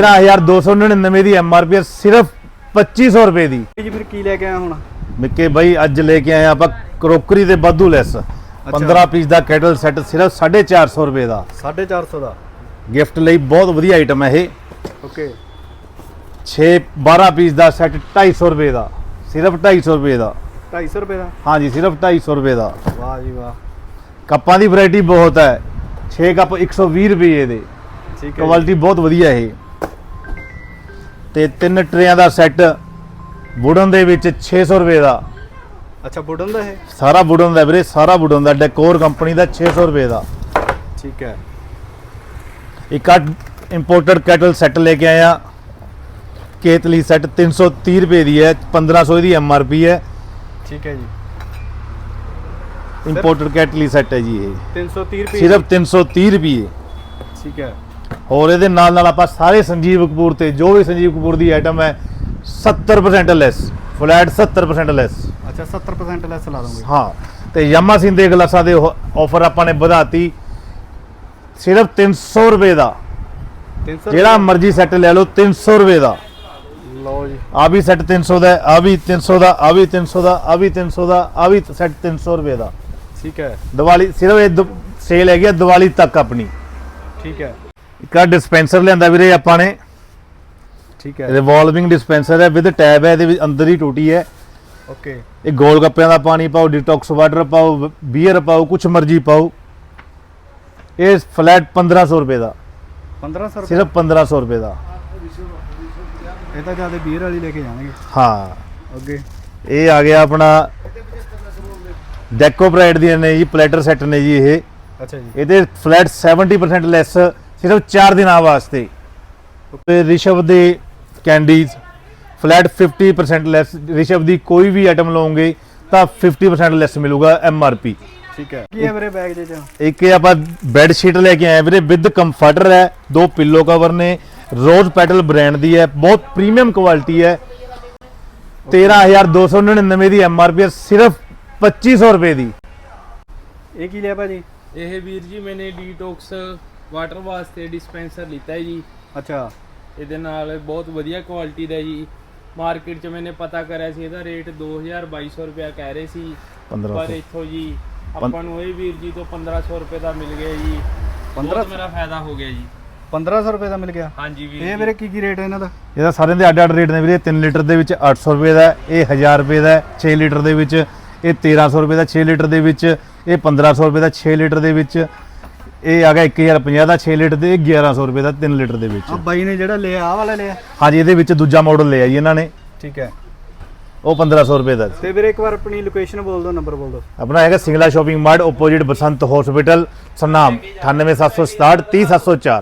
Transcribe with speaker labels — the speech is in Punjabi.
Speaker 1: 13299 ਦੀ ਐਮਆਰਪੀ ਸਿਰਫ 2500 ਰੁਪਏ ਦੀ।
Speaker 2: ਜੀ ਫਿਰ ਕੀ ਲੈ ਕੇ ਆਇਆ ਹੁਣ?
Speaker 1: ਮਿੱਕੇ ਬਾਈ ਅੱਜ ਲੈ ਕੇ ਆਏ ਹਾਂ ਆਪਾਂ ਕਰੋਕਰੀ ਦੇ ਵਾਧੂ ਲੈਸ। 15 ਪੀਸ ਦਾ ਕੈਟਲ ਸੈੱਟ ਸਿਰਫ 450 ਰੁਪਏ ਦਾ।
Speaker 2: 450 ਦਾ।
Speaker 1: ਗਿਫਟ ਲਈ ਬਹੁਤ ਵਧੀਆ ਆਈਟਮ ਹੈ ਇਹ।
Speaker 2: ਓਕੇ।
Speaker 1: 6 12 ਪੀਸ ਦਾ ਸੈੱਟ 250 ਰੁਪਏ ਦਾ। ਸਿਰਫ 250 ਰੁਪਏ ਦਾ।
Speaker 2: 250 ਰੁਪਏ ਦਾ?
Speaker 1: ਹਾਂਜੀ ਸਿਰਫ 250 ਰੁਪਏ ਦਾ।
Speaker 2: ਵਾਹ ਜੀ ਵਾਹ।
Speaker 1: ਕੱਪਾਂ ਦੀ ਵੈਰਾਈਟੀ ਬਹੁਤ ਹੈ। 6 ਕੱਪ 120 ਰੁਪਏ ਦੇ।
Speaker 2: ਠੀਕ ਹੈ
Speaker 1: ਕੁਆਲਿਟੀ ਬਹੁਤ ਵਧੀਆ ਇਹ। ਤੇ ਤਿੰਨ ਟਰੇਆਂ ਦਾ ਸੈੱਟ ਵੁਡਨ ਦੇ ਵਿੱਚ 600 ਰੁਪਏ ਦਾ।
Speaker 2: ਅੱਛਾ ਵੁਡਨ ਦਾ ਇਹ?
Speaker 1: ਸਾਰਾ ਵੁਡਨ ਦਾ ਵੀਰੇ ਸਾਰਾ ਵੁਡਨ ਦਾ ਡੈਕੋਰ ਕੰਪਨੀ ਦਾ 600 ਰੁਪਏ ਦਾ।
Speaker 2: ਠੀਕ ਹੈ।
Speaker 1: ਇੱਕ ਆ ਇੰਪੋਰਟਡ ਕੈਟਲ ਸੈੱਟ ਲੈ ਕੇ ਆਇਆ। ਕੇਤਲੀ ਸੈੱਟ 330 ਰੁਪਏ ਦੀ ਹੈ 1500 ਦੀ ਐਮਆਰਪੀ ਹੈ।
Speaker 2: ਠੀਕ ਹੈ ਜੀ।
Speaker 1: ਇੰਪੋਰਟਡ ਕੈਟਲੀ ਸੈੱਟ ਹੈ ਜੀ ਇਹ।
Speaker 2: 330 ਰੁਪਏ।
Speaker 1: ਸਿਰਫ 330 ਰੁਪਏ।
Speaker 2: ਠੀਕ ਹੈ।
Speaker 1: ਹੋਰ ਇਹਦੇ ਨਾਲ ਨਾਲ ਆਪਾਂ ਸਾਰੇ ਸੰਜੀਵ ਕਪੂਰ ਤੇ ਜੋ ਵੀ ਸੰਜੀਵ ਕਪੂਰ ਦੀ ਆਈਟਮ ਹੈ 70% ਲੈਸ ਫਲੈਟ 70% ਲੈਸ
Speaker 2: ਅੱਛਾ 70% ਲੈਸ ਲਾ ਦੋਗੇ।
Speaker 1: ਹਾਂ ਤੇ ਯਾਮਾਸੀਨ ਦੇ ਗਲਾਸਾਂ ਦੇ ਆਫਰ ਆਪਾਂ ਨੇ ਵਧਾਤੀ। ਸਿਰਫ 300 ਰੁਪਏ ਦਾ।
Speaker 2: 300
Speaker 1: ਜਿਹੜਾ ਮਰਜ਼ੀ ਸੈੱਟ ਲੈ ਲਓ 300 ਰੁਪਏ ਦਾ।
Speaker 2: ਲਓ ਜੀ।
Speaker 1: ਆ ਵੀ ਸੈੱਟ 300 ਦਾ ਆ ਵੀ 300 ਦਾ ਆ ਵੀ 300 ਦਾ ਆ ਵੀ 300 ਦਾ ਆ ਵੀ ਸੈੱਟ 300 ਰੁਪਏ ਦਾ।
Speaker 2: ਠੀਕ ਹੈ।
Speaker 1: ਦੀਵਾਲੀ ਸਿਰਫ ਇਹ ਸੇਲ ਹੈਗੀ ਆ ਦੀਵਾਲੀ ਤੱਕ ਆਪਣੀ।
Speaker 2: ਠੀਕ ਹੈ।
Speaker 1: ਇੱਕ ਆ ਡਿਸਪੈਂਸਰ ਲਿਆਂਦਾ ਵੀਰੇ ਆਪਾਂ ਨੇ।
Speaker 2: ਠੀਕ ਹੈ।
Speaker 1: ਰਿਵੋਲਵਿੰਗ ਡਿਸਪੈਂਸਰ ਹੈ ਵਿਦ ਟੈਬ ਹੈ ਇਹਦੇ ਵਿੱਚ ਅੰਦਰ ਹੀ ਟੂਟੀ ਹੈ।
Speaker 2: ਓਕੇ
Speaker 1: ਇਹ ਗੋਲ ਗੱਪਿਆਂ ਦਾ ਪਾਣੀ ਪਾਓ ਡਿਟੌਕਸ ਵਾਟਰ ਪਾਓ ਬੀਅਰ ਪਾਓ ਕੁਛ ਮਰਜ਼ੀ ਪਾਓ। ਇਹ ਫਲੈਟ 1500 ਰੁਪਏ ਦਾ।
Speaker 2: 1500 ਰੁਪਏ?
Speaker 1: ਸਿਰਫ 1500 ਰੁਪਏ ਦਾ।
Speaker 2: ਇਹ ਤਾਂ ਜ਼ਿਆਦਾ ਬੀਅਰ ਵਾਲੀ ਲੈ ਕੇ ਜਾਣਗੇ।
Speaker 1: ਹਾਂ।
Speaker 2: ਅੱਗੇ
Speaker 1: ਇਹ ਆ ਗਿਆ ਆਪਣਾ ਡੈਕੋ ਪ੍ਰਾਈਡ ਦੀਆਂ ਨੇ ਜੀ ਪਲੇਟਰ ਸੈੱਟ ਨੇ ਜੀ ਇਹ।
Speaker 2: ਅੱਛਾ ਜੀ।
Speaker 1: ਇਹਦੇ ਫਲੈਟ 70% ਲੈਸ ਸਿਰਫ 4 ਦਿਨਾਂ ਵਾਸਤੇ। ਤੇ ਰਿਸ਼ਵ ਦੇ ਕੈਂਡੀਜ਼ ਫਲੈਟ 50% ਲੈਸ ਰਿਸ਼ਵ ਦੀ ਕੋਈ ਵੀ ਆਈਟਮ ਲਓਗੇ ਤਾਂ 50% ਲੈਸ ਮਿਲੂਗਾ ਐਮਆਰਪੀ
Speaker 2: ਠੀਕ ਹੈ। ਕੀ ਹੈ ਵੀਰੇ ਬੈਗ ਦੇ ਚ?
Speaker 1: ਇੱਕ ਇਹ ਆਪਾਂ ਬੈੱਡ ਸ਼ੀਟ ਲੈ ਕੇ ਆਏ ਵੀਰੇ ਵਿਦ ਕੰਫਰਟਰ ਹੈ ਦੋ ਪਿੱਲੋ ਕਵਰ ਨੇ ਰੋਜ਼ ਪੈਟਲ ਬ੍ਰਾਂਡ ਦੀ ਹੈ ਬਹੁਤ ਪ੍ਰੀਮੀਅਮ ਕੁਆਲਿਟੀ ਹੈ। 13299 ਦੀ ਐਮਆਰਪੀ ਸਿਰਫ 2500 ਰੁਪਏ ਦੀ।
Speaker 2: ਇਹ ਕੀ ਲਿਆ ਭਾਜੀ?
Speaker 3: ਇਹ ਵੀਰ ਜੀ ਮੈਨੇ ਡੀਟੌਕਸ ਵਾਟਰ ਵਾਸਤੇ ਡਿਸਪੈਂਸਰ ਲਿੱਤਾ ਹੈ ਜੀ।
Speaker 2: ਅੱਛਾ।
Speaker 3: ਇਹਦੇ ਨਾਲ ਬਹੁਤ ਵਧੀਆ ਕੁਆਲਿਟੀ ਦਾ ਜੀ। ਮਾਰਕੀਟ 'ਚ ਮੈਨੇ ਪਤਾ ਕਰਿਆ ਸੀ ਇਹਦਾ ਰੇਟ 2200 ਰੁਪਇਆ ਕਹਿ ਰਹੇ ਸੀ। ਪਰ
Speaker 1: 1500
Speaker 3: ਇੱਥੋਂ ਜੀ ਆਪਾਂ ਨੂੰ ਇਹ ਵੀਰ ਜੀ ਤੋਂ 1500 ਰੁਪਏ ਦਾ ਮਿਲ ਗਿਆ ਜੀ। 15 ਮੇਰਾ ਫਾਇਦਾ ਹੋ ਗਿਆ ਜੀ।
Speaker 2: 1500 ਰੁਪਏ ਦਾ ਮਿਲ ਗਿਆ?
Speaker 3: ਹਾਂਜੀ ਵੀਰ
Speaker 2: ਇਹ ਵੀਰੇ ਕੀ ਕੀ ਰੇਟ ਹੈ ਇਹਨਾਂ ਦਾ?
Speaker 1: ਇਹਦਾ ਸਾਰਿਆਂ ਦੇ ਅੱਡ ਅੱਡ ਰੇਟ ਨੇ ਵੀਰੇ। 3 ਲੀਟਰ ਦੇ ਵਿੱਚ 800 ਰੁਪਏ ਦਾ ਇਹ 1000 ਰੁਪਏ ਦਾ ਹੈ, 6 ਲੀਟਰ ਦੇ ਵਿੱਚ ਇਹ 1300 ਰੁਪਏ ਦਾ 6 ਲੀਟਰ ਦੇ ਵਿੱਚ ਇਹ 1500 ਰੁਪਏ ਦਾ 6 ਲੀਟਰ ਦੇ ਵਿੱਚ ਇਹ ਆ ਗਿਆ 1050 ਦਾ 6 ਲੀਟਰ ਦੇ ਇਹ 1100 ਰੁਪਏ ਦਾ 3 ਲੀਟਰ ਦੇ ਵਿੱਚ।
Speaker 2: ਆ ਬਾਈ ਨੇ ਜਿਹੜਾ ਲਿਆ ਆਹ ਵਾਲਾ ਲਿਆ?
Speaker 1: ਹਾਂਜੀ ਇਹਦੇ ਵਿੱਚ ਦੂਜਾ ਮਾਡਲ ਲਿਆ ਜੀ ਇਹਨਾਂ ਨੇ।
Speaker 2: ਠੀਕ ਹੈ।
Speaker 1: ਉਹ 1500 ਰੁਪਏ ਦਾ
Speaker 2: ਤੇ ਵੀਰੇ ਇੱਕ ਵਾਰ ਆਪਣੀ ਲੋਕੇਸ਼ਨ ਬੋਲ ਦਿਓ ਨੰਬਰ ਬੋਲ ਦਿਓ।
Speaker 1: ਆਪਣਾ ਹੈਗਾ Singla shopping mart opposite Basant hospital Sunam 98767 30704